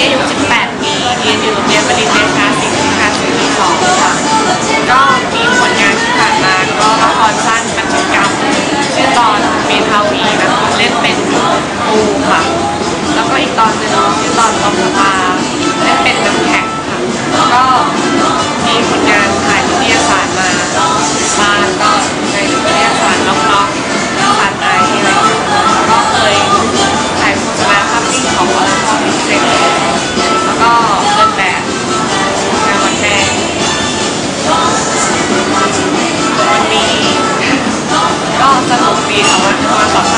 ี้อายุ18ปีเรียนอยู่โรงเรียนประดิษฐ์เวชารศิลป์ชั้นปีสองค่ะก็มีผลงานที่ผ่านมาก็ละครสั้นปัจจุบันชื่อตอนเมทาวีนะคะเล่นเป็นปูค่ะแล้วก็อีกตอนหนึ่งชื่อตอนตอมสปาเล่นเป็นน้ำแข็งค่ะก็มีผลงาน วันนี้ก็ส